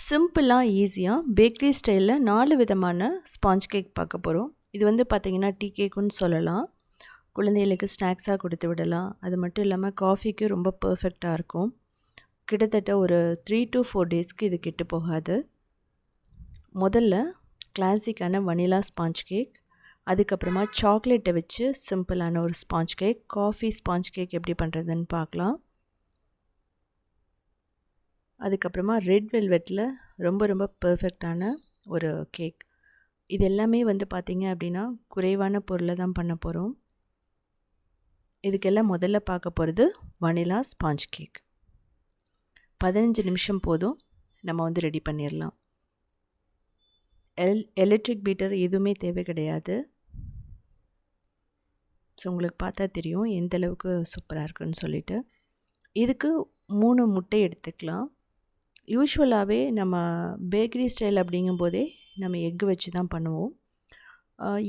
சிம்பிளாக ஈஸியாக பேக்கரி ஸ்டைலில் நாலு விதமான ஸ்பாஞ்ச் கேக் பார்க்க போகிறோம் இது வந்து பார்த்திங்கன்னா டீ கேக்குன்னு சொல்லலாம். குழந்தைகளுக்கு ஸ்நாக்ஸாக கொடுத்து விடலாம். அது மட்டும் இல்லாமல் காஃபிக்கு ரொம்ப பர்ஃபெக்டாக இருக்கும். கிட்டத்தட்ட ஒரு த்ரீ டு ஃபோர் டேஸ்க்கு இது கெட்டு போகாது. முதல்ல கிளாசிக்கான வனிலா ஸ்பாஞ்ச் கேக். அதுக்கப்புறமா சாக்லேட்டை வச்சு சிம்பிளான ஒரு sponge cake. Coffee sponge cake எப்படி பண்ணுறதுன்னு பார்க்கலாம். அதுக்கப்புறமா ரெட் வெல்வெட்டில் ரொம்ப ரொம்ப பர்ஃபெக்டான ஒரு கேக். இது எல்லாமே வந்து பார்த்திங்க அப்படின்னா குறைவான பொருளை தான் பண்ண போகிறோம் இதுக்கெல்லாம் முதல்ல பார்க்க போகிறது வனிலா ஸ்பாஞ்ச் கேக். பதினஞ்சு நிமிஷம் போதும். நம்ம வந்து ரெடி பண்ணிடலாம் எல் எலக்ட்ரிக் பீட்டர் எதுவுமே தேவை கிடையாது. ஸோ உங்களுக்கு பார்த்தா தெரியும் எந்த அளவுக்கு சூப்பராக இருக்குன்னு சொல்லிட்டு. இதுக்கு மூணு முட்டை எடுத்துக்கலாம். யூஸ்வலாகவே நம்ம பேக்கரி ஸ்டைல் அப்படிங்கும்போதே நம்ம எக்கு வச்சு தான் பண்ணுவோம்.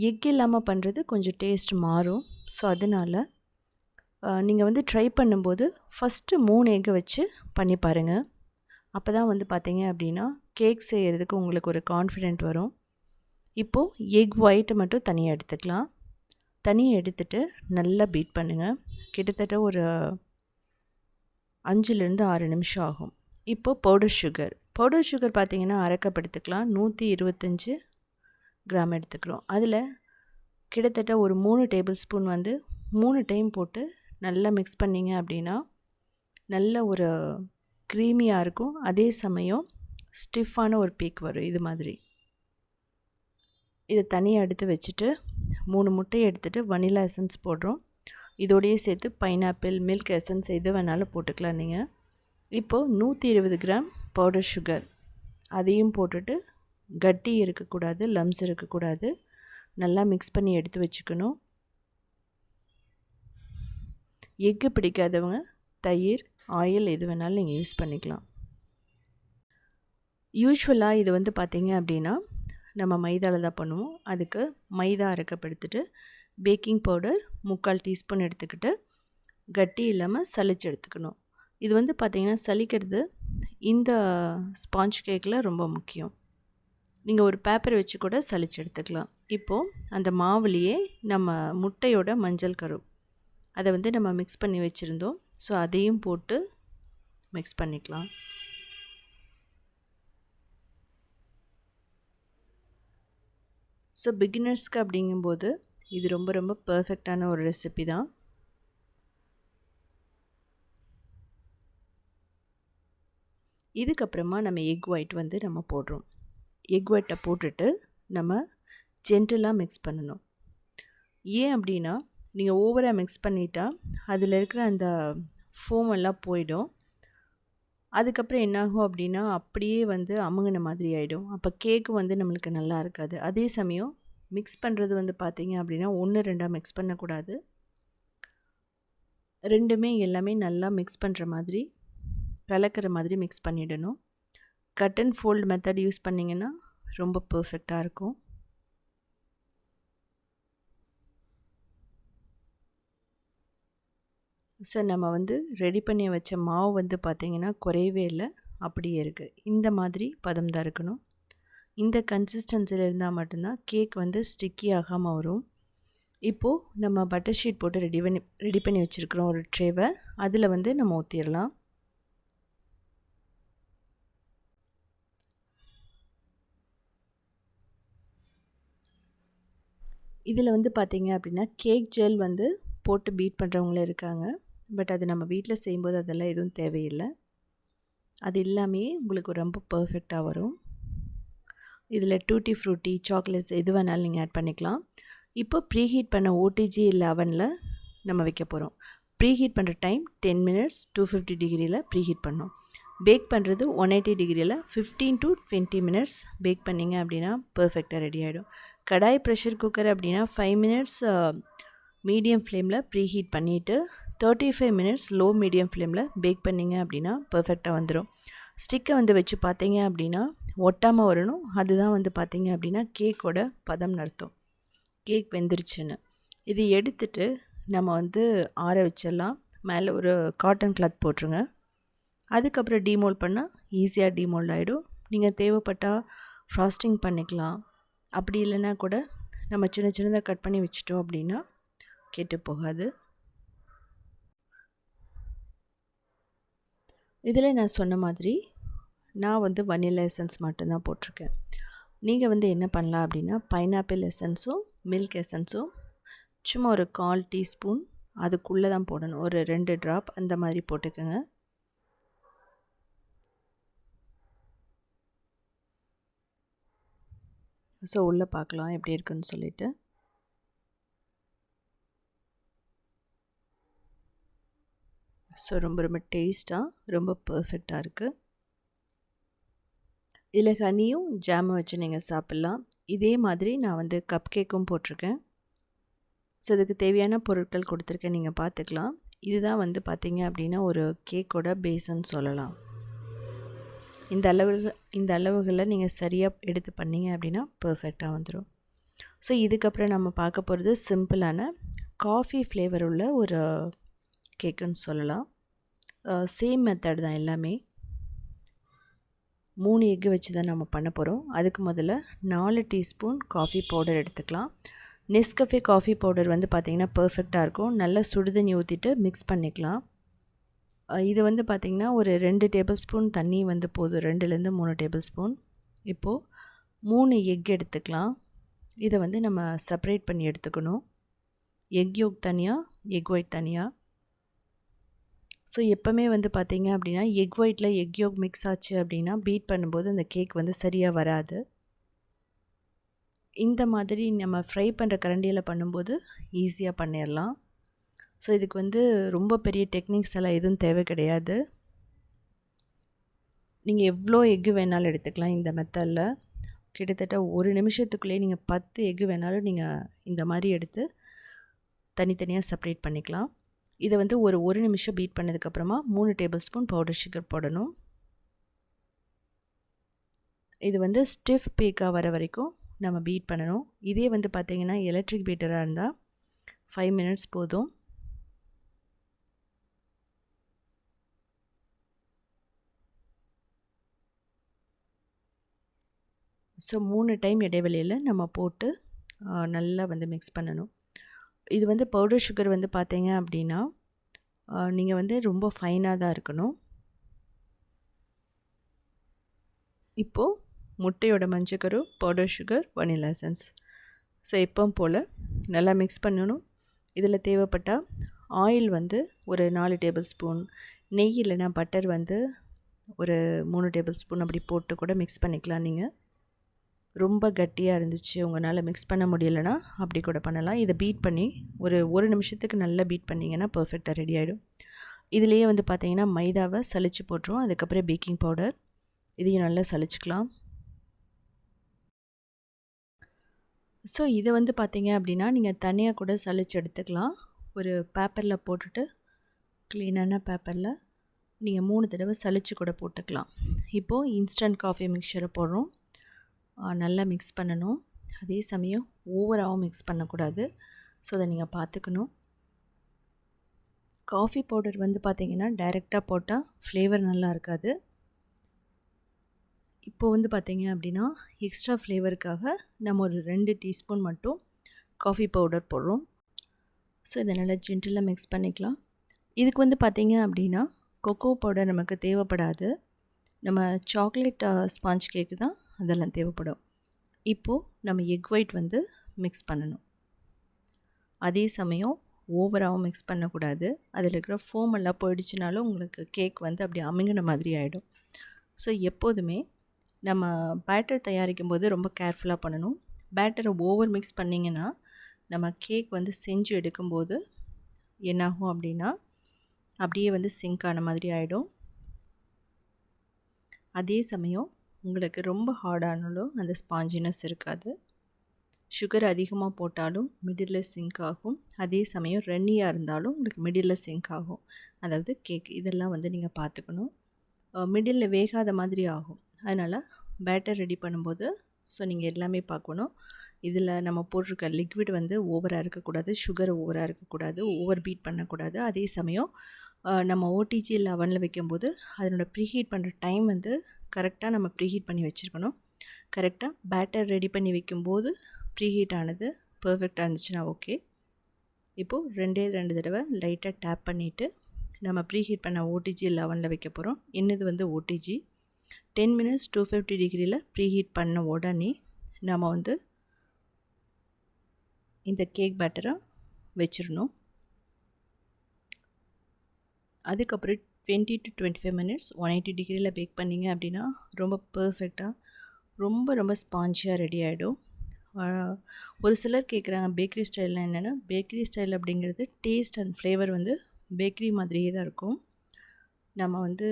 எக் இல்லாமல் பண்ணுறது கொஞ்சம் டேஸ்ட் மாறும். ஸோ அதனால் நீங்கள் வந்து ட்ரை பண்ணும்போது ஃபஸ்ட்டு மூணு எக்கை வச்சு பண்ணி பாருங்கள் அப்போ தான் வந்து பார்த்தீங்க அப்படின்னா கேக் செய்கிறதுக்கு உங்களுக்கு ஒரு கான்ஃபிடென்ட் வரும். இப்போது எக் ஒயிட்டை மட்டும் தனியாக எடுத்துக்கலாம். தனியாக எடுத்துகிட்டு நல்லா பீட் பண்ணுங்கள் கிட்டத்தட்ட ஒரு அஞ்சுலேருந்து ஆறு நிமிஷம் ஆகும். இப்போது பவுடர் சுகர் பவுடர் சுகர் பார்த்திங்கன்னா அரைக்கப்படுத்துக்கலாம். நூற்றி இருபத்தஞ்சி கிராம் எடுத்துக்கிறோம். அதில் கிட்டத்தட்ட ஒரு மூணு டேபிள் ஸ்பூன் வந்து மூணு டைம் போட்டு நல்லா மிக்ஸ் பண்ணிங்க அப்படின்னா நல்ல ஒரு க்ரீமியாக இருக்கும். அதே சமயம் ஸ்டிஃபான ஒரு பீக் வரும். இது மாதிரி. இதை தனியாக எடுத்து வச்சுட்டு மூணு முட்டையை எடுத்துகிட்டு வனிலா எசன்ஸ் போடுறோம். இதோடையே சேர்த்து பைனாப்பிள் மில்க் எசன்ஸ் எது வேணாலும் போட்டுக்கலாம் நீங்கள் இப்போது நூற்றி இருபது கிராம் பவுடர் சுகர் அதையும் போட்டுட்டு கட்டி இருக்கக்கூடாது லம்ஸ் இருக்கக்கூடாது. நல்லா மிக்ஸ் பண்ணி எடுத்து வச்சுக்கணும். எக்கு பிடிக்காதவங்க தயிர் ஆயில் எது வேணாலும் நீங்கள் யூஸ் பண்ணிக்கலாம். யூஸ்வலாக இது வந்து பார்த்திங்க அப்படின்னா நம்ம மைதாவில் தான் பண்ணுவோம். அதுக்கு மைதா அரைக்கப்படுத்திட்டு பேக்கிங் பவுடர் முக்கால் டீஸ்பூன் எடுத்துக்கிட்டு கட்டி இல்லாமல் சளிச்சு எடுத்துக்கணும். இது வந்து பார்த்திங்கன்னா சலிக்கிறது இந்த ஸ்பாஞ்ச் கேக்கில் ரொம்ப முக்கியம். நீங்கள் ஒரு பேப்பர் வச்சு கூட சளிச்சு எடுத்துக்கலாம். இப்போது அந்த மாவுலேயே நம்ம முட்டையோட மஞ்சள் கரு. அதை வந்து நம்ம மிக்ஸ் பண்ணி வச்சுருந்தோம். ஸோ அதையும் போட்டு மிக்ஸ் பண்ணிக்கலாம். ஸோ பிகினர்ஸ்க்கு அப்படிங்கும்போது இது ரொம்ப ரொம்ப பர்ஃபெக்டான ஒரு ரெசிபி தான். இதுக்கப்புறமா நம்ம எக் ஒயிட் வந்து நம்ம போடுறோம். எக் ஒயிட்டை போட்டுட்டு நம்ம ஜென்டலாக மிக்ஸ் பண்ணணும். ஏன் அப்படின்னா நீங்கள் ஓவராக மிக்ஸ் பண்ணிட்டா அதில் இருக்கிற அந்த ஃபோம் எல்லாம் போயிடும். அதுக்கப்புறம் என்னாகும் அப்படின்னா அப்படியே வந்து அமுங்கின மாதிரி ஆகிடும் அப்போ கேக்கு வந்து நம்மளுக்கு நல்லா இருக்காது. அதே சமயம் மிக்ஸ் பண்ணுறது வந்து பார்த்திங்க அப்படின்னா ஒன்று ரெண்டாக மிக்ஸ் பண்ணக்கூடாது. ரெண்டுமே எல்லாமே நல்லா மிக்ஸ் பண்ணுற மாதிரி கலக்கிற மாதிரி மிக்ஸ் பண்ணிடணும். Cut and fold method use பண்ணிங்கன்னா ரொம்ப பர்ஃபெக்டாக இருக்கும். சார் நம்ம வந்து ரெடி பண்ணி வச்ச மாவு வந்து பார்த்திங்கன்னா குறையவே இல்லை. அப்படியே இருக்குது இந்த மாதிரி பதம் தான் இருக்கணும். இந்த கன்சிஸ்டன்சியில் இருந்தால் மட்டும்தான் கேக் வந்து ஸ்டிக்கி ஆகாமல் வரும். இப்போது நம்ம பட்டர் ஷீட் போட்டு ரெடி பண்ணி ரெடி பண்ணி வச்சுருக்குறோம் ஒரு ட்ரேவை அதில் வந்து நம்ம ஊற்றிடலாம் இதில் வந்து பார்த்திங்க அப்படின்னா கேக் ஜெல் வந்து போட்டு பீட் பண்ணுறவங்களும் இருக்காங்க. பட் அது நம்ம வீட்டில் செய்யும்போது அதெல்லாம் எதுவும் தேவையில்லை. அது எல்லாமே உங்களுக்கு ரொம்ப பர்ஃபெக்டாக வரும். இதில் டூட்டி ஃப்ரூட்டி சாக்லேட்ஸ் எது வேணாலும் நீங்கள் ஆட் பண்ணிக்கலாம். இப்போ ப்ரீஹீட் பண்ண ஓடிஜி இல்லை அவனில் நம்ம வைக்க போகிறோம் ப்ரீஹீட் பண்ணுற time ten minutes two fifty டிகிரியில் ப்ரீஹீட் பண்ணோம். பேக் பண்ணுறது ஒன் எயிட்டி டிகிரியில் fifteen to twenty minutes bake பண்ணிங்க அப்படின்னா பர்ஃபெக்டாக ரெடி ஆகிடும் கடாய் ப்ரெஷர் குக்கர் அப்படின்னா ஃபைவ் மினிட்ஸ் மீடியம் ஃப்ளேமில் ப்ரீஹீட் பண்ணிவிட்டு thirty five minutes low medium ஃப்ளேமில் பேக் பண்ணிங்க அப்படின்னா பர்ஃபெக்டாக வந்துடும் ஸ்டிக்கை வந்து வச்சு பார்த்தீங்க அப்படின்னா ஒட்டாமல் வரணும். அதுதான் வந்து பார்த்தீங்க அப்படின்னா கேக்கோட பதம் நடத்தும் கேக் வெந்துருச்சுன்னு. இது எடுத்துட்டு நம்ம வந்து ஆற வச்சிடலாம். மேலே ஒரு காட்டன் கிளாத் போட்டுருங்க. அதுக்கப்புறம் டீமோல்ட் பண்ணால் ஈஸியாக டீமோல்ட் ஆகிடும் நீங்கள் தேவைப்பட்டால் ஃப்ராஸ்டிங் பண்ணிக்கலாம். அப்படி இல்லைன்னா கூட நம்ம சின்ன சின்னதாக கட் பண்ணி வச்சிட்டோம் அப்படின்னா கெட்டு போகாது. இதில் நான் சொன்ன மாதிரி நான் வந்து வனிலா எசன்ஸ் மட்டும்தான் போட்டிருக்கேன். நீங்கள் வந்து என்ன பண்ணலாம் அப்படின்னா பைனாப்பிள் எசன்ஸும் மில்க் எசன்ஸும் சும்மா ஒரு கால் டீஸ்பூன் அதுக்குள்ளே தான் போடணும். ஒரு ரெண்டு ட்ராப் அந்த மாதிரி போட்டுக்கோங்க. ஸோ உள்ளே பார்க்கலாம் எப்படி இருக்குன்னு சொல்லிட்டு. ஸோ ரொம்ப ரொம்ப டேஸ்ட்டாக ரொம்ப பர்ஃபெக்டாக இருக்குது இதில் ஹனியும் ஜாமும் வச்சு நீங்கள் சாப்பிட்லாம். இதே மாதிரி நான் வந்து கப் கேக்கும் போட்டிருக்கேன். ஸோ இதுக்கு தேவையான பொருட்கள் கொடுத்துருக்கேன் நீங்கள் பார்த்துக்கலாம். இதுதான் வந்து பார்த்திங்க அப்படின்னா ஒரு கேக்கோட பேஸ்ன்னு சொல்லலாம். இந்த அளவு இந்த அளவுகளை நீங்கள் சரியாக எடுத்து பண்ணிங்க அப்படின்னா பர்ஃபெக்டாக வந்துடும் ஸோ இதுக்கப்புறம் நம்ம பார்க்க போகிறது சிம்பிளான காஃபி ஃப்ளேவர் உள்ள ஒரு கேக்குன்னு சொல்லலாம். சேம் மெத்தட் தான் எல்லாமே. மூணு எக்கு வச்சு தான் நம்ம பண்ண போகிறோம் அதுக்கு முதல்ல நாலு டீஸ்பூன் காஃபி பவுடர் எடுத்துக்கலாம். நெஸ்கஃபே காஃபி பவுடர் வந்து பார்த்திங்கன்னா பர்ஃபெக்டாக இருக்கும். நல்லா சுடுதண்ணி ஊற்றிட்டு மிக்ஸ் பண்ணிக்கலாம். இது வந்து பார்த்திங்கன்னா ஒரு ரெண்டு டேபிள் ஸ்பூன் தண்ணி வந்து போதும். ரெண்டுலேருந்து மூணு டேபிள் ஸ்பூன். இப்போது மூணு எக் எடுத்துக்கலாம். இதை வந்து நம்ம செப்பரேட் பண்ணி எடுத்துக்கணும். எக் யோக் தனியாக எக் ஒயிட் தனியாக ஸோ எப்போவுமே வந்து பார்த்திங்க அப்படின்னா எக் ஒயிட்டில் எக் யோக் மிக்ஸ் ஆச்சு அப்படின்னா பீட் பண்ணும்போது அந்த கேக் வந்து சரியாக வராது. இந்த மாதிரி நம்ம ஃப்ரை பண்ணுற கரண்டியில் பண்ணும்போது ஈஸியாக பண்ணிடலாம் ஸோ இதுக்கு வந்து ரொம்ப பெரிய டெக்னிக்ஸ் எல்லாம் எதுவும் தேவை கிடையாது. நீங்கள் எவ்வளோ எக்கு வேணாலும் எடுத்துக்கலாம் இந்த மெத்தடில் கிட்டத்தட்ட ஒரு நிமிஷத்துக்குள்ளேயே நீங்கள் பத்து எக்கு வேணாலும் நீங்கள் இந்த மாதிரி எடுத்து தனித்தனியாக செப்ரேட் பண்ணிக்கலாம். இதை வந்து ஒரு ஒரு நிமிஷம் பீட் பண்ணதுக்கப்புறமா மூணு டேபிள் ஸ்பூன் பவுடர் சுகர் போடணும். இது வந்து ஸ்டிஃப் பேக்காக வர வரைக்கும் நம்ம பீட் பண்ணணும். இதே வந்து பார்த்திங்கன்னா எலக்ட்ரிக் பீட்டராக இருந்தால் ஃபைவ் மினிட்ஸ் போதும். ஸோ மூணு டைம் இடைவெளியில் நம்ம போட்டு நல்லா வந்து மிக்ஸ் பண்ணணும். இது வந்து பவுடர் சுகர் வந்து பார்த்தீங்க அப்படின்னா நீங்கள் வந்து ரொம்ப ஃபைனாக தான் இருக்கணும். இப்போது முட்டையோட மஞ்சக்கரு powder sugar vanilla essence so எப்பவும் போல் நல்லா மிக்ஸ் பண்ணணும். இதில் தேவைப்பட்டால் ஆயில் வந்து ஒரு நாலு டேபிள் ஸ்பூன் நெய் இல்லைனா பட்டர் வந்து ஒரு மூணு டேபிள் ஸ்பூன் அப்படி போட்டு கூட மிக்ஸ் பண்ணிக்கலாம் நீங்கள் ரொம்ப கட்டியாக இருந்துச்சு உங்களால் மிக்ஸ் பண்ண முடியலைன்னா அப்படி கூட பண்ணலாம். இதை பீட் பண்ணி ஒரு ஒரு நிமிஷத்துக்கு நல்லா பீட் பண்ணிங்கன்னா பர்ஃபெக்டாக ரெடி ஆகிடும் இதுலேயே வந்து பார்த்திங்கன்னா மைதாவை சளிச்சு போட்டுரும். அதுக்கப்புறம் பேக்கிங் பவுடர் இதையும் நல்லா சளிச்சுக்கலாம். ஸோ இதை வந்து பார்த்திங்க அப்படின்னா நீங்கள் தனியாக கூட சளிச்சு எடுத்துக்கலாம். ஒரு பேப்பரில் போட்டுட்டு க்ளீனான பேப்பரில் நீங்கள் மூணு தடவை சளிச்சு கூட போட்டுக்கலாம். இப்போது இன்ஸ்டன்ட் காஃபி மிக்சரை போடுறோம். நல்லா மிக்ஸ் பண்ணணும். அதே சமயம் ஓவராகவும் மிக்ஸ் பண்ணக்கூடாது. ஸோ அதை நீங்கள் பார்த்துக்கணும். காஃபி பவுடர் வந்து பார்த்திங்கன்னா டைரெக்டாக போட்டால் ஃப்ளேவர் நல்லா இருக்காது. இப்போ வந்து பார்த்திங்க அப்படின்னா எக்ஸ்ட்ரா ஃப்ளேவருக்காக நம்ம ஒரு ரெண்டு டீஸ்பூன் மட்டும் காஃபி பவுடர் போடுறோம். ஸோ இதை நல்லா ஜென்டிலாக மிக்ஸ் பண்ணிக்கலாம். இதுக்கு வந்து பார்த்திங்க அப்படின்னா கொக்கோ பவுடர் நமக்கு தேவைப்படாது. நம்ம சாக்லேட் ஸ்பாஞ்ச் கேக்கு தான் அதெல்லாம் தேவைப்படும். இப்போது நம்ம எக் ஒயிட் வந்து மிக்ஸ் பண்ணணும். அதே சமயம் ஓவராகவும் மிக்ஸ் பண்ணக்கூடாது. அதில் இருக்கிற ஃபோம் எல்லாம் போயிடுச்சுனாலும் உங்களுக்கு கேக் வந்து அப்படி அமுங்கின மாதிரி ஆகிடும் ஸோ எப்போதுமே நம்ம பேட்டர் தயாரிக்கும் போது ரொம்ப கேர்ஃபுல்லாக பண்ணணும். பேட்டரை ஓவர் மிக்ஸ் பண்ணிங்கன்னா நம்ம கேக் வந்து செஞ்சு எடுக்கும்போது என்னாகும் அப்படின்னா அப்படியே வந்து சிங்க் ஆன மாதிரி ஆகிடும் அதே சமயம் உங்களுக்கு ரொம்ப ஹார்டானாலும் அந்த ஸ்பாஞ்சினஸ் இருக்காது. சுகர் அதிகமாக போட்டாலும் மிடில் சிங்க் ஆகும். அதே சமயம் ரன்னியாக இருந்தாலும் உங்களுக்கு மிடில் சிங்க் ஆகும். அதாவது கேக் இதெல்லாம் வந்து நீங்கள் பார்த்துக்கணும். மிடில் வேகாத மாதிரி ஆகும். அதனால் பேட்டர் ரெடி பண்ணும்போது ஸோ நீங்கள் எல்லாமே பார்க்கணும். இதில் நம்ம போட்டிருக்க லிக்விட் வந்து ஓவராக இருக்கக்கூடாது சுகர் ஓவராக இருக்கக்கூடாது ஓவர் பீட் பண்ணக்கூடாது. அதே சமயம் நம்ம ஓடிஜி லெவனில் வைக்கும்போது அதனோட ப்ரீஹீட் பண்ணுற டைம் வந்து கரெக்டாக நம்ம ப்ரீஹீட் பண்ணி வச்சுருக்கணும். கரெக்டாக பேட்டர் ரெடி பண்ணி வைக்கும்போது ப்ரீஹீட் ஆனது பர்ஃபெக்டாக இருந்துச்சுன்னா ஓகே இப்போது ரெண்டே ரெண்டு தடவை லைட்டாக டேப் பண்ணிவிட்டு நம்ம ப்ரீஹீட் பண்ண ஓடிஜி லெவனில் வைக்க போகிறோம் என்னது வந்து OTG ten minutes two fifty டிகிரியில் ப்ரீஹீட் பண்ண உடனே நம்ம வந்து இந்த கேக் பேட்டரை வச்சிடணும். அதுக்கப்புறம் twenty to twenty five minutes one eighty டிகிரியில் பேக் பண்ணிங்க அப்படின்னா ரொம்ப பர்ஃபெக்டாக ரொம்ப ரொம்ப ஸ்பாஞ்சியாக ரெடி ஆகிடும் ஒரு சிலர் கேட்குறாங்க பேக்கரி ஸ்டைலில் என்னென்னா பேக்கரி ஸ்டைல் அப்படிங்கிறது டேஸ்ட் அண்ட் ஃப்ளேவர் வந்து பேக்கரி மாதிரியே தான் இருக்கும். நம்ம வந்து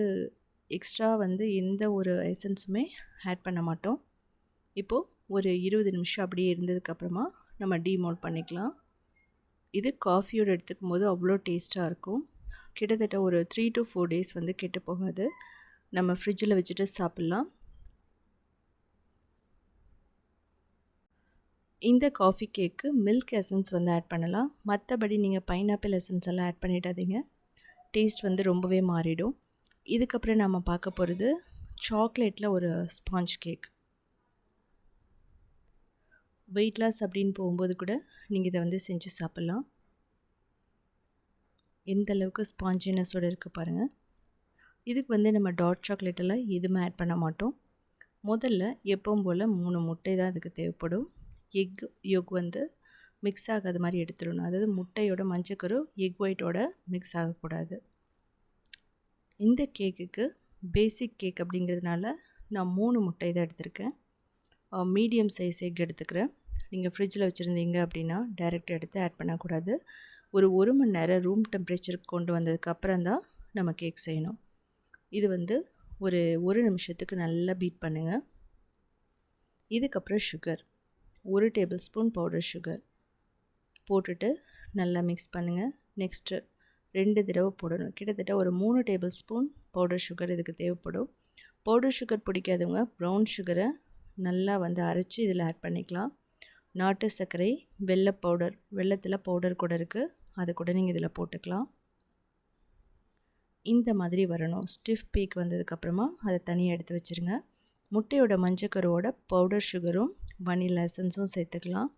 எக்ஸ்ட்ரா வந்து எந்த ஒரு எசன்ஸுமே ஆட் பண்ண மாட்டோம். இப்போது ஒரு இருபது நிமிஷம் அப்படியே இருந்ததுக்கப்புறமா நம்ம டீமோல்ட் பண்ணிக்கலாம். இது காஃபியோடு எடுத்துக்கும் போது அவ்வளோ டேஸ்ட்டாக இருக்கும். கிட்டத்தட்ட ஒரு த்ரீ டு ஃபோர் டேஸ் வந்து கெட்டு போகாது. நம்ம ஃப்ரிட்ஜில் வச்சுட்டு சாப்பிட்லாம். இந்த காஃபி கேக்கு மில்க் எசன்ஸ் வந்து ஆட் பண்ணலாம். மற்றபடி நீங்கள் பைனாப்பிள் எசன்ஸ் எல்லாம் ஆட் பண்ணிடாதீங்க. டேஸ்ட் வந்து ரொம்பவே மாறிடும். இதுக்கப்புறம் நம்ம பார்க்க போகிறது சாக்லேட்டில் ஒரு ஸ்பாஞ்ச் கேக் வெயிட் லாஸ் அப்படின்னு போகும்போது கூட நீங்கள் இதை வந்து செஞ்சு சாப்பிட்லாம். எந்த அளவுக்கு ஸ்பாஞ்சினஸோடு இருக்குது பாருங்கள் இதுக்கு வந்து நம்ம டார்க் சாக்லேட்டெல்லாம் எதுவுமே ஆட் பண்ண மாட்டோம். முதல்ல எப்பவும் போல் மூணு முட்டை தான் அதுக்கு தேவைப்படும். எக் யோக் வந்து மிக்ஸ் ஆகாத மாதிரி எடுத்துடணும். அதாவது முட்டையோட மஞ்சக்கரு எக் ஒயிட்டோட மிக்ஸ் ஆகக்கூடாது. இந்த கேக்குக்கு பேசிக் கேக் அப்படிங்கிறதுனால நான் மூணு முட்டை தான் எடுத்திருக்கேன். மீடியம் சைஸ் எக் எடுத்துக்கிறேன். நீங்கள் ஃப்ரிட்ஜில் வச்சுருந்தீங்க அப்படின்னா டைரெக்ட் எடுத்து ஆட் பண்ணக்கூடாது. ஒரு ஒரு மணி நேரம் ரூம் டெம்பரேச்சருக்கு கொண்டு வந்ததுக்கு அப்புறம் தான் நம்ம கேக் செய்யணும். இது வந்து ஒரு ஒரு நிமிஷத்துக்கு நல்லா பீட் பண்ணுங்கள் இதுக்கப்புறம் சுகர் ஒரு டேபிள் ஸ்பூன் பவுடர் சுகர் போட்டுட்டு நல்லா மிக்ஸ் பண்ணுங்கள் நெக்ஸ்ட்டு ரெண்டு தடவை போடணும். கிட்டத்தட்ட ஒரு மூணு டேபிள் ஸ்பூன் பவுடர் சுகர் இதுக்கு தேவைப்படும். பவுடர் சுகர் பிடிக்காதவங்க ப்ரௌன் சுகரை நல்லா வந்து அரைச்சி இதில் ஆட் பண்ணிக்கலாம். நாட்டு சர்க்கரை வெள்ளை பவுடர் வெள்ளத்தில் பவுடர் கூட இருக்குது அதை கூட நீங்கள் இதில் போட்டுக்கலாம். இந்த மாதிரி வரணும். ஸ்டிஃப் பீக் வந்ததுக்கப்புறமா அதை தனியாக எடுத்து வச்சுருங்க. முட்டையோட மஞ்சக்கருவோட பவுடர் சுகரும் வனிலா எசன்ஸும் சேர்த்துக்கலாம்.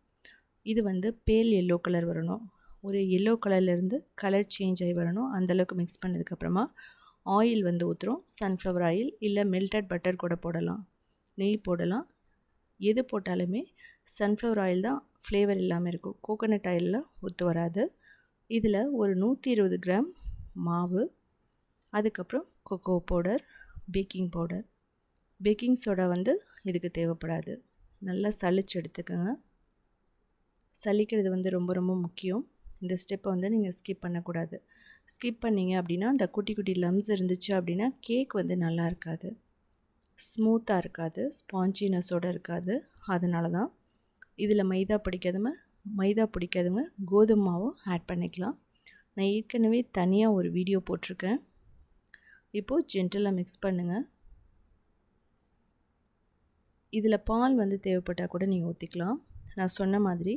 இது வந்து பேல் எல்லோ கலர் வரணும். ஒரு எல்லோ கலர்லேருந்து கலர் சேஞ்ச் ஆகி வரணும். அந்தளவுக்கு மிக்ஸ் பண்ணதுக்கப்புறமா ஆயில் வந்து ஊற்றுறோம் சன்ஃப்ளவர் ஆயில் இல்லை மெல்டட் பட்டர் கூட போடலாம். நெய் போடலாம். எது போட்டாலுமே சன்ஃப்ளவர் ஆயில் தான் ஃப்ளேவர் இல்லாமல் இருக்கும். கோகோனட் ஆயிலில் ஒத்து வராது. இதில் ஒரு நூற்றி இருபது கிராம் மாவு அதுக்கப்புறம் cocoa powder baking powder baking soda வந்து இதுக்கு தேவைப்படாது. நல்லா சளிச்சு எடுத்துக்கோங்க. சளிக்கிறது வந்து ரொம்ப ரொம்ப முக்கியம். இந்த ஸ்டெப்பை வந்து நீங்கள் ஸ்கிப் பண்ணக்கூடாது. ஸ்கிப் பண்ணிங்க அப்படின்னா அந்த குட்டி குட்டி லம்ஸ் இருந்துச்சு அப்படின்னா கேக் வந்து நல்லா இருக்காது. ஸ்மூத்தாக இருக்காது. ஸ்பான்ஜினஸோடு இருக்காது. அதனால தான் இதில் மைதா பிடிக்காதவங்க மைதா பிடிக்காதவங்க கோதுமை மாவும் ஆட் பண்ணிக்கலாம். நான் ஏற்கனவே தனியாக ஒரு வீடியோ போட்டிருக்கேன். இப்போது ஜென்டலாக மிக்ஸ் பண்ணுங்கள் இதில் பால் வந்து தேவைப்பட்டால் கூட நீங்கள் ஊற்றிக்கலாம் நான் சொன்ன மாதிரி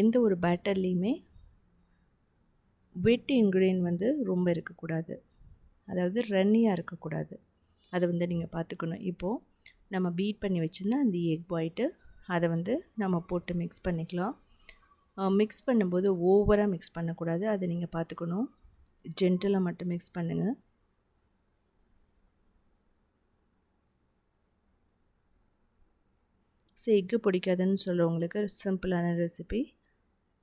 எந்த ஒரு பேட்டர்லேயுமே வெட் இன்க்ரீடியன் வந்து ரொம்ப இருக்கக்கூடாது. அதாவது ரன்னியாக இருக்கக்கூடாது. அதை வந்து நீங்கள் பார்த்துக்கணும். இப்போது நம்ம பீட் பண்ணி வச்சுருந்தா அந்த எக் பாயிட்டு அதை வந்து நம்ம போட்டு மிக்ஸ் பண்ணிக்கலாம். மிக்ஸ் பண்ணும்போது ஓவராக மிக்ஸ் பண்ணக்கூடாது. அதை நீங்கள் பார்த்துக்கணும். ஜென்டலாக மட்டும் மிக்ஸ் பண்ணுங்கள் ஸோ எக்கு பிடிக்காதுன்னு சொல்கிறவங்களுக்கு சிம்பிளான ரெசிபி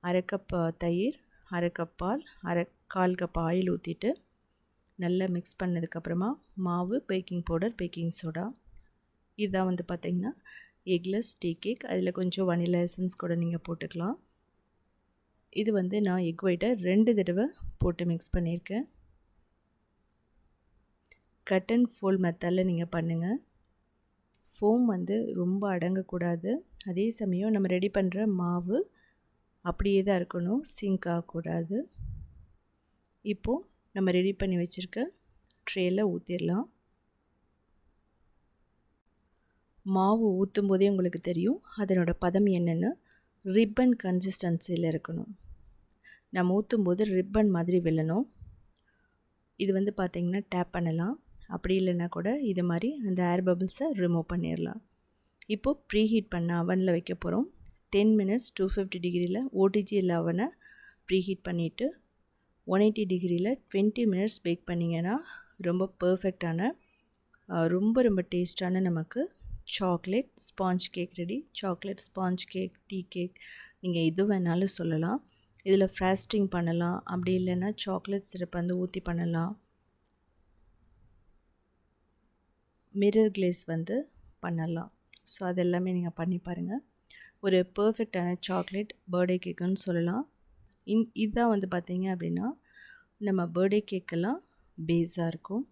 அரை கப் தயிர் அரை கப் பால் அரை கால் கப் ஆயில் ஊற்றிட்டு நல்லா மிக்ஸ் பண்ணதுக்கப்புறமா மாவு பேக்கிங் பவுடர் பேக்கிங் சோடா இதுதான் வந்து பார்த்திங்கன்னா எக்லெஸ் டீ கேக் அதில் கொஞ்சம் வனிலா எசன்ஸ் கூட நீங்கள் போட்டுக்கலாம். இது வந்து நான் எக் ஒயிட்டை ரெண்டு தடவை போட்டு மிக்ஸ் பண்ணியிருக்கேன். கட் அண்ட் ஃபோல் மெத்தடில் நீங்கள் பண்ணுங்கள் ஃபோம் வந்து ரொம்ப அடங்கக்கூடாது. அதே சமயம் நம்ம ரெடி பண்ணுற மாவு அப்படியே தான் இருக்கணும். சிங்க் ஆகக்கூடாது. இப்போது நம்ம ரெடி பண்ணி வச்சுருக்க ட்ரேயில் ஊற்றிடலாம் மாவு ஊற்றும் போதே உங்களுக்கு தெரியும் அதனோட பதம் என்னென்னு. ரிப்பன் கன்சிஸ்டன்சியில் இருக்கணும். நம்ம ஊற்றும் போது ரிப்பன் மாதிரி விழணும் இது வந்து பார்த்திங்கன்னா டேப் பண்ணலாம். அப்படி இல்லைன்னா கூட இது மாதிரி அந்த ஏர் பபிள்ஸை ரிமூவ் பண்ணிடலாம். இப்போது ப்ரீ ஹீட் பண்ண அவனில் வைக்க போகிறோம் டென் மினிட்ஸ் டூ ஃபிஃப்டி டிகிரியில் ஓடிஜியில் அவனை ப்ரீ ஹீட் பண்ணிவிட்டு ஒன் எயிட்டி டிகிரியில் டுவெண்ட்டி மினிட்ஸ் பேக் பண்ணிங்கன்னா ரொம்ப பர்ஃபெக்டான ரொம்ப ரொம்ப டேஸ்டான நமக்கு chocolate sponge cake ready. Chocolate sponge cake tea cake நீங்கள் எது வேணாலும் சொல்லலாம். இதில் ஃப்ராஸ்டிங் பண்ணலாம். அப்படி இல்லைன்னா சாக்லேட் சிரப் வந்து ஊற்றி பண்ணலாம். மிரர் கிளேஸ் வந்து பண்ணலாம். ஸோ அதெல்லாமே நீங்கள் பண்ணி பாருங்கள் ஒரு பர்ஃபெக்டான சாக்லேட் பர்த்டே கேக்குன்னு சொல்லலாம். இன் இதுதான் வந்து பார்த்திங்க அப்படின்னா நம்ம பர்த்டே கேக்கெல்லாம் பேஸாக இருக்கும்.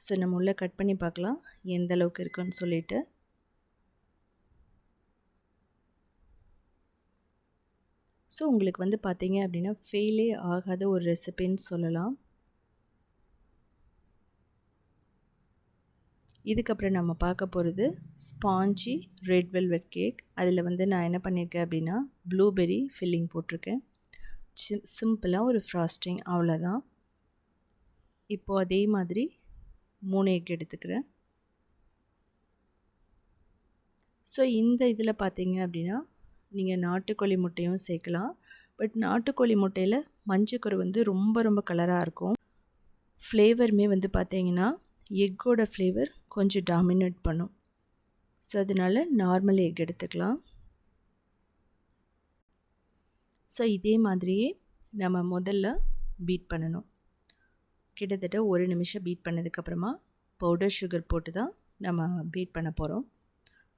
ஸோ நம்ம உள்ளே கட் பண்ணி பார்க்கலாம். எந்த அளவுக்கு இருக்குன்னு சொல்லிட்டு. ஸோ உங்களுக்கு வந்து பார்த்தீங்க அப்படின்னா ஃபெயிலே ஆகாத ஒரு ரெசிபின்னு சொல்லலாம். இதுக்கப்புறம் நம்ம பார்க்க போகிறது ஸ்பாஞ்சி ரெட் வெல்வெட் கேக் அதில் வந்து நான் என்ன பண்ணியிருக்கேன் அப்படின்னா ப்ளூபெர்ரி ஃபில்லிங் போட்டிருக்கேன். சிம் சிம்பிளாக ஒரு ஃப்ராஸ்டிங் அவ்வளோதான் இப்போது அதே மாதிரி மூணு எக் எடுத்துக்கிறேன். ஸோ இந்த இதில் பார்த்தீங்க அப்படின்னா நீங்கள் நாட்டுக்கோழி முட்டையும் சேர்க்கலாம். பட் நாட்டுக்கோழி முட்டையில் மஞ்சக்கரு வந்து ரொம்ப ரொம்ப கலராக இருக்கும். ஃப்ளேவருமே வந்து பார்த்தீங்கன்னா எக்கோட ஃப்ளேவர் கொஞ்சம் டாமினேட் பண்ணும். ஸோ அதனால் நார்மல் எக் எடுத்துக்கலாம். ஸோ இதே மாதிரியே நம்ம முதல்ல பீட் பண்ணணும். கிட்டத்தட்ட ஒரு நிமிஷம் பீட் பண்ணதுக்கப்புறமா பவுடர் சுகர் போட்டு தான் நம்ம பீட் பண்ண போகிறோம்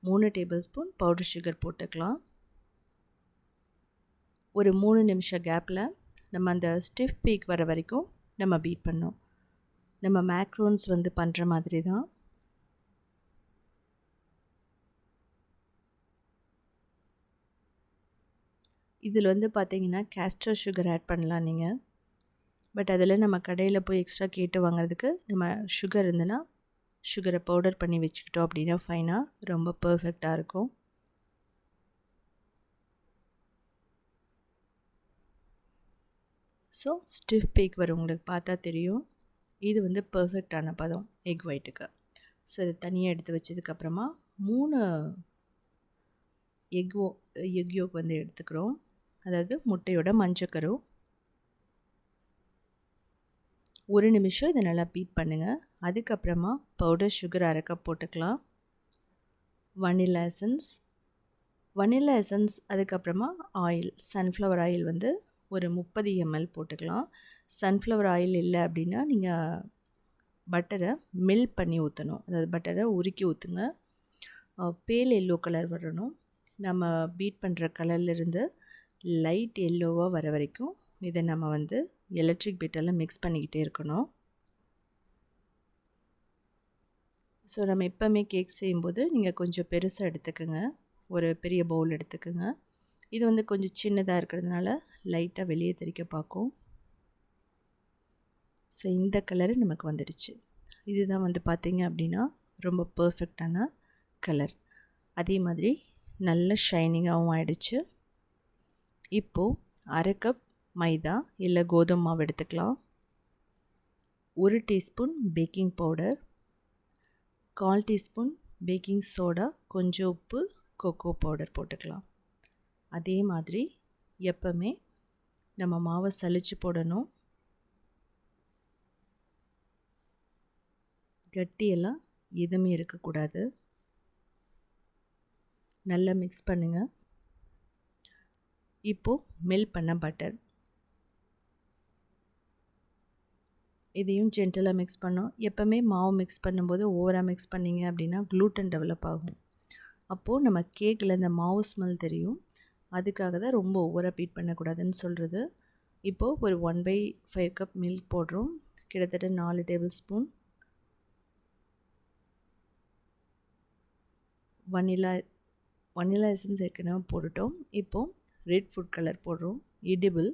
மூணு டேபிள் ஸ்பூன் பவுடர் சுகர் போட்டுக்கலாம். ஒரு மூணு நிமிஷம் கேப்பில் நம்ம அந்த ஸ்டிஃப் பீக் வர வரைக்கும் நம்ம பீட் பண்ணோம். நம்ம மேக்ரோன்ஸ் வந்து பண்ணுற மாதிரி தான். இதில் வந்து பார்த்தீங்கன்னா கேஸ்டர் சுகர் ஆட் பண்ணலாம் நீங்கள் பட் அதில் நம்ம கடையில் போய் எக்ஸ்ட்ரா கேட்டு வாங்குறதுக்கு நம்ம சுகர் இருந்ததுன்னா சுகரை பவுடர் பண்ணி வச்சுக்கிட்டோம் அப்படின்னா ஃபைனாக ரொம்ப பர்ஃபெக்டாக இருக்கும். ஸோ ஸ்டிஃப் பேக் வரும் உங்களுக்கு பார்த்தா தெரியும். இது வந்து பர்ஃபெக்டான பதம் எக் ஒயிட்டுக்கு ஸோ இதை தனியாக எடுத்து வச்சதுக்கப்புறமா மூணு எக் எக் யோக் வந்து எடுத்துக்கிறோம். அதாவது முட்டையோட மஞ்சக்கரு. ஒரு நிமிஷம் இதை நல்லா பீட் பண்ணுங்கள் அதுக்கப்புறமா பவுடர் சுகர் அரை கப் போட்டுக்கலாம். வனிலா எசன்ஸ் வனிலா எசன்ஸ் அதுக்கப்புறமா ஆயில் சன்ஃப்ளவர் ஆயில் வந்து ஒரு முப்பது எம்எல் போட்டுக்கலாம். சன்ஃப்ளவர் ஆயில் இல்லை அப்படின்னா நீங்கள் பட்டரை மில் பண்ணி ஊற்றணும் அதாவது பட்டரை உருக்கி ஊற்றுங்க பேல் எல்லோ கலர் வரணும். நம்ம பீட் பண்ணுற கலர்லேருந்து லைட் எல்லோவாக வர வரைக்கும் இதை நம்ம வந்து எலக்ட்ரிக் பீட்டரில் மிக்ஸ் பண்ணிக்கிட்டே இருக்கணும். ஸோ நம்ம எப்போவுமே கேக் செய்யும்போது நீங்கள் கொஞ்சம் பெருசாக எடுத்துக்கோங்க. ஒரு பெரிய பவுல் எடுத்துக்கோங்க. இது வந்து கொஞ்சம் சின்னதாக இருக்கிறதுனால லைட்டாக வெளியே தெரிக்க பார்க்கும். ஸோ இந்த கலரு நமக்கு வந்துடுச்சு. இதுதான் வந்து பார்த்திங்க அப்படின்னா ரொம்ப பர்ஃபெக்டான கலர் அதே மாதிரி நல்ல ஷைனிங்காகவும் ஆயிடுச்சு. இப்போது அரை கப் மைதா இல்லை கோதுமை மாவு எடுத்துக்கலாம். ஒரு டீஸ்பூன் பேக்கிங் பவுடர். கால் டீஸ்பூன் பேக்கிங் சோடா கொஞ்சம் உப்பு கொக்கோ பவுடர் போட்டுக்கலாம். அதே மாதிரி எப்போவுமே நம்ம மாவை சளிச்சு போடணும். கட்டியெல்லாம் எதுவுமே இருக்கக்கூடாது. நல்லா மிக்ஸ் பண்ணுங்கள் இப்போது மெல் பண்ண பட்டர் இதையும் ஜென்டலாக மிக்ஸ் பண்ணோம். எப்போவுமே மாவு மிக்ஸ் பண்ணும்போது ஓவராக மிக்ஸ் பண்ணிங்க அப்படின்னா க்ளூட்டன் டெவலப் ஆகும். அப்போது நம்ம கேக்கில் இந்த மாவு ஸ்மெல் தெரியும். அதுக்காக தான் ரொம்ப ஓவராக பீட் பண்ணக்கூடாதுன்னு சொல்கிறது இப்போது ஒரு one by five cup milk போடுறோம். கிட்டத்தட்ட நாலு table spoon vanilla vanilla essence ஏற்கனவே போட்டுட்டோம். இப்போது ரெட் ஃபுட் கலர் போடுறோம். இடிபிள்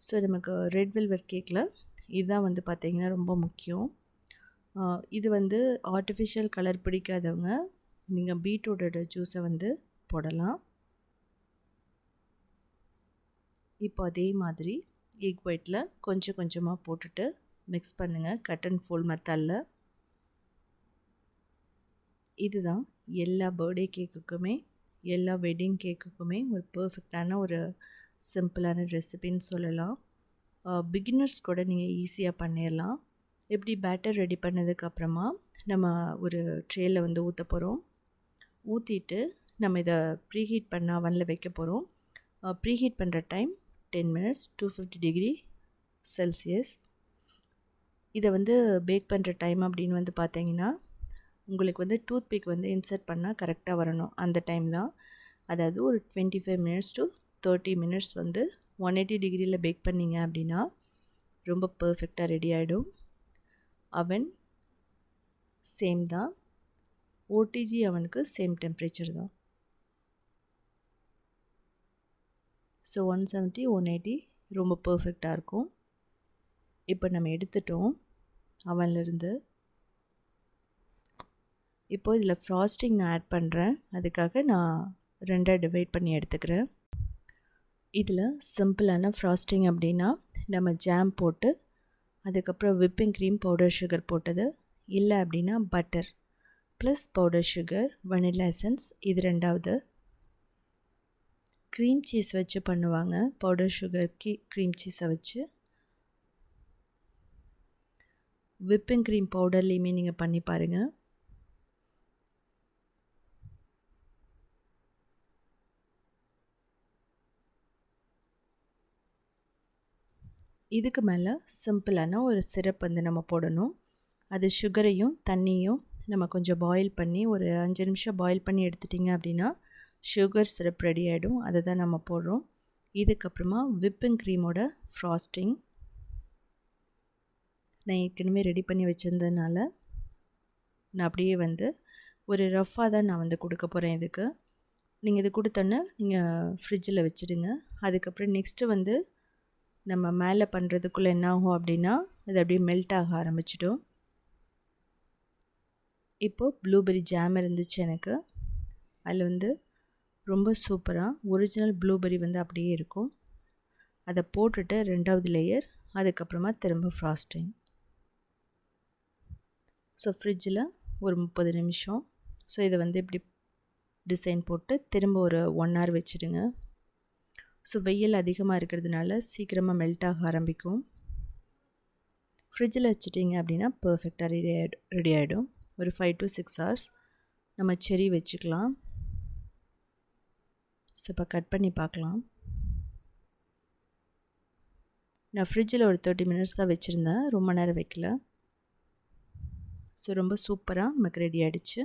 ஸோ நமக்கு ரெட் வெல்வெட் கேக்கில் இதுதான் வந்து பார்த்திங்கன்னா ரொம்ப முக்கியம். இது வந்து ஆர்டிஃபிஷியல் கலர் பிடிக்காதவங்க நீங்கள் பீட்ரூட்டோட ஜூஸை வந்து போடலாம். இப்போ அதே மாதிரி எக் ஒயிட்டில் கொஞ்சம் கொஞ்சமாக போட்டுட்டு மிக்ஸ் பண்ணுங்கள் கட் அண்ட் ஃபோல் மெத்தடில் இதுதான் எல்லா பர்த்டே கேக்குக்குமே எல்லா வெட்டிங் கேக்குக்குமே ஒரு பர்ஃபெக்டான ஒரு சிம்பிளான ரெசிபின்னு சொல்லலாம். பிகினர்ஸ் கூட நீங்கள் ஈஸியாக பண்ணிடலாம் எப்படி பேட்டர் ரெடி பண்ணதுக்கப்புறமா நம்ம ஒரு ட்ரேயில் வந்து ஊற்ற போகிறோம் ஊற்றிட்டு நம்ம இதை ப்ரீஹீட் பண்ண அவனில் வைக்க போகிறோம் ப்ரீஹீட் பண்ணுற time ten minutes two fifty degree celsius இதை வந்து பேக் பண்ணுற டைம் அப்படின்னு வந்து பார்த்தீங்கன்னா உங்களுக்கு வந்து டூத் பிக் வந்து இன்சர்ட் பண்ணால் கரெக்டாக வரணும். அந்த டைம் தான். அதாவது ஒரு twenty five minutes to thirty minutes வந்து ஒன் எயிட்டி டிகிரியில் பேக் பண்ணிங்க அப்படின்னா ரொம்ப பர்ஃபெக்டாக ரெடி ஆகிடும் அவன் சேம் தான். ஓடிஜி அவனுக்கு சேம் டெம்ப்ரேச்சர் தான். So one seventy one eighty ரொம்ப பர்ஃபெக்டாக இருக்கும். இப்போ நம்ம எடுத்துட்டோம். அவன்லேருந்து இப்போ இதில் ஃப்ராஸ்டிங் நான் ஆட் பண்ணுறேன் அதுக்காக நான் ரெண்டாக டிவைட் பண்ணி எடுத்துக்கிறேன். இதில் சிம்பிளான ஃப்ராஸ்டிங் அப்படின்னா நம்ம ஜாம் போட்டு அதுக்கப்புறம் விப்பிங் க்ரீம் பவுடர் சுகர் போட்டது. இல்லை அப்படின்னா butter plus powder sugar vanilla essence இது ரெண்டாவது. க்ரீம் சீஸ் வச்சு பண்ணுவாங்க. பவுடர் சுகர் கீ க்ரீம் சீஸை வச்சு. விப்பிங் க்ரீம் பவுடர்லேயுமே நீங்கள் பண்ணி பாருங்கள் இதுக்கு மேலே சிம்பிளான ஒரு சிரப் வந்து நம்ம போடணும். அது சுகரையும் தண்ணியும் நம்ம கொஞ்சம் பாயில் பண்ணி ஒரு அஞ்சு நிமிஷம் பாயில் பண்ணி எடுத்துட்டிங்க அப்படின்னா சுகர் சிரப் ரெடி ஆகிடும் அதை தான் நம்ம போடுறோம். இதுக்கப்புறமா விப்பிங் க்ரீமோட ஃப்ராஸ்டிங் நான் ஏற்கனவே ரெடி பண்ணி வச்சுருந்ததுனால நான் அப்படியே வந்து ஒரு ரஃப்பாக தான் நான் வந்து கொடுக்க போகிறேன் இதுக்கு. நீங்கள் இது கொடுத்தோன்னே நீங்கள் ஃப்ரிட்ஜில் வச்சுடுங்க. அதுக்கப்புறம் நெக்ஸ்ட்டு வந்து நம்ம மேலே பண்ணுறதுக்குள்ளே என்ன ஆகும் அப்படின்னா அது அப்படியே மெல்ட் ஆக ஆரம்பிச்சிடும். இப்போது ப்ளூபெரி ஜாம் இருந்துச்சு எனக்கு. அதில் வந்து ரொம்ப சூப்பராக ஒரிஜினல் ப்ளூபெரி வந்து அப்படியே இருக்கும். அதை போட்டுட்டு ரெண்டாவது லேயர் அதுக்கப்புறமா திரும்ப ஃப்ராஸ்டிங் ஸோ ஃப்ரிட்ஜில் ஒரு முப்பது நிமிஷம். ஸோ இதை வந்து இப்படி டிசைன் போட்டு திரும்ப ஒரு ஒன் ஹவர் வச்சுடுங்க. ஸோ வெயில் அதிகமாக இருக்கிறதுனால சீக்கிரமாக மெல்ட் ஆக ஆரம்பிக்கும். ஃப்ரிட்ஜில் வச்சுட்டிங்க அப்படின்னா பர்ஃபெக்டாக ரெடி ஆகிடும் ரெடி ஆகிடும் ஒரு ஃபைவ் டு சிக்ஸ் ஹவர்ஸ் நம்ம செரி வச்சுக்கலாம். ஸோ இப்போ கட் பண்ணி பார்க்கலாம். நான் ஃப்ரிட்ஜில் ஒரு தேர்ட்டி மினிட்ஸ் தான் வச்சுருந்தேன். ரொம்ப நேரம் வைக்கல. ஸோ ரொம்ப சூப்பராக நமக்கு ரெடி ஆகிடுச்சு